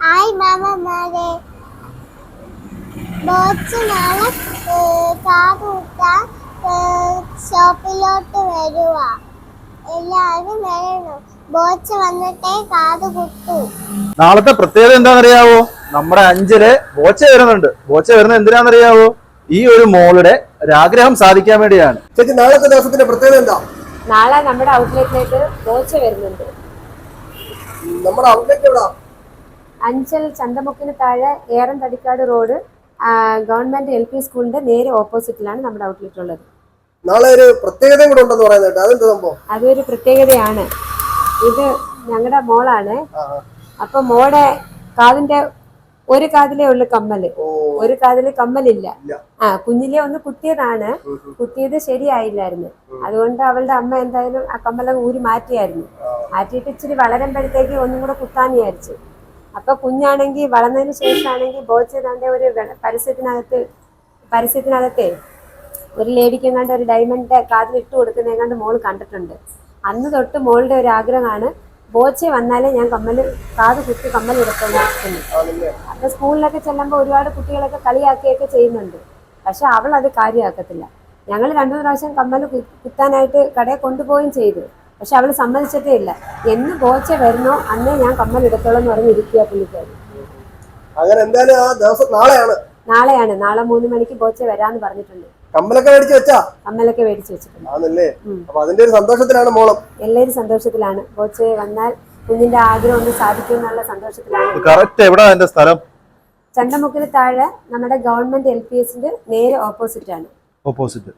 Hi മാമന്മാരെ Boche നാളെ കാതുകൂട്ടാൻ ഷോപ്പിലോട്ട് വരുക എല്ലാവരും വരണം. ബോച്ച് വന്നിട്ടേ കാത് കുട്ടു നാളത്തെ പ്രത്യേകത എന്താണെന്നറിയാവോ? നമ്മുടെ അഞ്ചിൽ ബോച്ച വരുന്നുണ്ട്. ബോച്ച വരുന്നത് എന്തിനാണെന്നറിയാവോ? ഈ ഒരു മോളുടെ ഒരാഗ്രഹം സാധിക്കാൻ വേണ്ടിയാണ്. ചേച്ചി നാളത്തെ ദിവസത്തിന്റെ പ്രത്യേകത എന്താ? നാളെ നമ്മുടെ ഔട്ട്ലെറ്റിലേക്ക് ബോച്ച വരുന്നുണ്ട്. നമ്മുടെ ഔട്ട്ലെറ്റ് എവിടാ? അഞ്ചൽ ചന്തമുക്കിന് താഴെ Eram Thadikkad road government L P സ്കൂളിന്റെ നേരെ ഓപ്പോസിറ്റിലാണ് നമ്മുടെ ഔട്ട്ലെറ്റ് ഉള്ളത്. നാളെ ഒരു പ്രത്യേകത കൂടെ ഉണ്ടെന്ന് പറയുന്നത് അതെന്താ സംഭവം? അതൊരു പ്രത്യേകതയാണ്. ഇത് ഞങ്ങളുടെ മോളാണ്. അപ്പൊ മോടെ കാതിന്റെ ഒരു കാതിലേ ഉള്ളു കമ്മൽ. ഒരു കാതിൽ കമ്മലില്ല. ആ കുഞ്ഞിലെ ഒന്ന് കുത്തിയതാണ്. കുത്തിയത് ശരിയായില്ലായിരുന്നു. അതുകൊണ്ട് അവളുടെ അമ്മ എന്തായാലും ആ കമ്മലൊക്കെ ഊരി മാറ്റിയായിരുന്നു. മാറ്റിയിട്ട് ഇച്ചിരി വളരുമ്പോഴത്തേക്ക് ഒന്നും കൂടെ കുത്താൻ വിചാരിച്ചു. അപ്പൊ കുഞ്ഞാണെങ്കിൽ വളർന്നതിന് ശേഷമാണെങ്കിൽ ബോച്ച് തന്റെ ഒരു പരസ്യത്തിനകത്ത് പരസ്യത്തിനകത്തെ ഒരു ലേഡിക്ക് എങ്ങാണ്ട് ഒരു ഡയമണ്ട് കാതിൽ ഇട്ട് കൊടുക്കുന്ന എങ്ങാണ്ട് മോൾ കണ്ടിട്ടുണ്ട്. അന്ന് തൊട്ട് മോളുടെ ഒരു ആഗ്രഹമാണ് ബോച്ചെ വന്നാലേ ഞാൻ കമ്മൽ കാത് കുത്തി കമ്മൽ എടുക്കുന്നു അപ്പൊ സ്കൂളിലൊക്കെ ചെല്ലുമ്പോൾ ഒരുപാട് കുട്ടികളൊക്കെ കളിയാക്കിയൊക്കെ ചെയ്യുന്നുണ്ട്. പക്ഷെ അവൾ അത് കാര്യമാക്കത്തില്ല. ഞങ്ങൾ രണ്ടു പ്രാവശ്യം കമ്മൽ കുത്താനായിട്ട് കടയിൽ കൊണ്ടുപോവുകയും ചെയ്തു. പക്ഷെ അവൾ സമ്മതിച്ചിട്ടേ ഇല്ല. എന്ന് കോച്ച വരുന്നോ അന്നേ ഞാൻ കമ്മൽ എടുത്തോളം എന്ന് പറഞ്ഞിരിക്കുക പുള്ളിക്കാരി. അങ്ങനെ എന്തായാലും ആ ദിവസം നാളെയാണ്. നാളെയാണ്. നാളെ മൂന്ന് മണിക്ക് കോച്ച വരാന്ന് പറഞ്ഞിട്ടുണ്ട്. കമ്മലൊക്കെ മേടിച്ചു വെച്ചാ? കമ്മലൊക്കെ മേടിച്ചു വെച്ചിട്ടുണ്ട്. ആണല്ലേ. അപ്പൊ അതിന്റെ ഒരു സന്തോഷത്തിലാണ് മോളം. എല്ലാവരും സന്തോഷത്തിലാണ്. ബോച്ച വന്നാൽ കുഞ്ഞിന്റെ ആഗ്രഹം ഒന്ന് സാധിക്കും എന്നുള്ള സന്തോഷത്തിലാണ്. കറക്റ്റ് എവിടാ എന്റെ സ്ഥലം? ചന്തമുക്കിന് താഴെ നമ്മുടെ ഗവൺമെന്റ് എൽ പി എസിന്റെ നേരെ ഓപ്പോസിറ്റ് ആണ്. ഓപ്പോസിറ്റ്.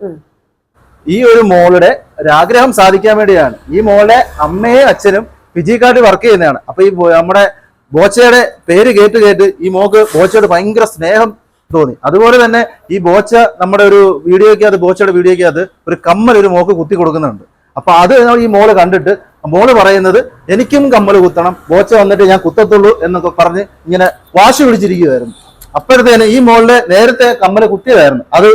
ഈ ഒരു മോളുടെ ഒരാഗ്രഹം സാധിക്കാൻ വേണ്ടിയാണ്. ഈ മോളുടെ അമ്മയും അച്ഛനും ഫിജിക്കാർഡ് വർക്ക് ചെയ്യുന്നതാണ്. അപ്പൊ ഈ നമ്മുടെ ബോച്ചയുടെ പേര് കേട്ട് കേട്ട് ഈ മോക്ക് ബോച്ചയോട് ഭയങ്കര സ്നേഹം തോന്നി. അതുപോലെ തന്നെ ഈ ബോച്ച നമ്മുടെ ഒരു വീഡിയോയ്ക്കകത്ത് ബോച്ചയുടെ വീഡിയോയ്ക്കകത്ത് ഒരു കമ്മൽ ഒരു മോക്ക് കുത്തി കൊടുക്കുന്നുണ്ട്. അപ്പൊ അത് ഈ മോൾ കണ്ടിട്ട് മോൾ പറയുന്നത് എനിക്കും കമ്മൽ കുത്തണം ബോച്ച വന്നിട്ട് ഞാൻ കുത്തത്തുള്ളൂ എന്നൊക്കെ പറഞ്ഞ് ഇങ്ങനെ വാശി പിടിച്ചിരിക്കുകയായിരുന്നു അപ്പോഴത്തേന് ഈ മോളുടെ നേരത്തെ കമ്മൽ കുത്തിയതായിരുന്നു. അത്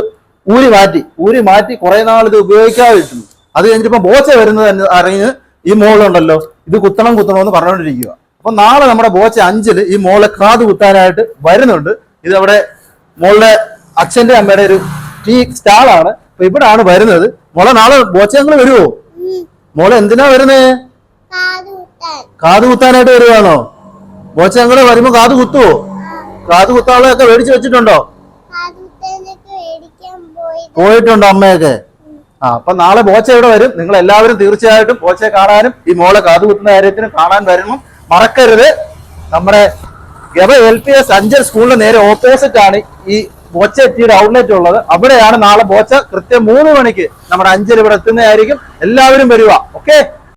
ഊരി മാറ്റി ഊരി മാറ്റി കുറെ നാൾ ഇത് ഉപയോഗിക്കാതിട്ടുണ്ട് അത് കഴിഞ്ഞിട്ട് ബോച്ച വരുന്നത് അറിഞ്ഞ് ഈ മോളുണ്ടല്ലോ ഇത് കുത്തണം കുത്തണം എന്ന് പറഞ്ഞുകൊണ്ടിരിക്കുക. അപ്പൊ നാളെ നമ്മുടെ ബോച്ച അഞ്ചിൽ ഈ മോളെ കാത് കുത്താനായിട്ട് വരുന്നുണ്ട്. ഇത് അവിടെ മോളുടെ അച്ഛന്റെ അമ്മയുടെ ഒരു ടീ സ്റ്റാളാണ്. അപ്പൊ ഇവിടാണ് വരുന്നത്. മോളെ നാളെ ബോച്ച ഞങ്ങൾ വരുവോ? മോളെ എന്തിനാ വരുന്നേ? കാത് കുത്താനായിട്ട് വരുവാണോ? ബോച്ച ഞങ്ങൾ വരുമ്പോ കാത് കുത്തുവോ? കാത് കുത്താളൊക്കെ മേടിച്ചു വെച്ചിട്ടുണ്ടോ? പോയിട്ടുണ്ടോ അമ്മയൊക്കെ? ആ അപ്പൊ നാളെ ബോച്ച ഇവിടെ വരും. നിങ്ങൾ എല്ലാവരും തീർച്ചയായിട്ടും ബോച്ചയെ കാണാനും ഈ മോളെ കാതുകുത്തുന്ന കാര്യത്തിനും കാണാൻ വരണം. മറക്കരുത്. നമ്മുടെ ഗവ എൽ പി എസ് അഞ്ചൽ സ്കൂളിന് നേരെ ഓപ്പോസിറ്റ് ആണ് ഈ ബോച്ച എത്തിയുടെ ഔട്ട്ലെറ്റ് ഉള്ളത്. അവിടെയാണ് നാളെ ബോച്ച കൃത്യം മൂന്ന് മണിക്ക് നമ്മുടെ അഞ്ചൽ ഇവിടെ എത്തുന്നതായിരിക്കും. എല്ലാവരും വരിക ഓക്കെ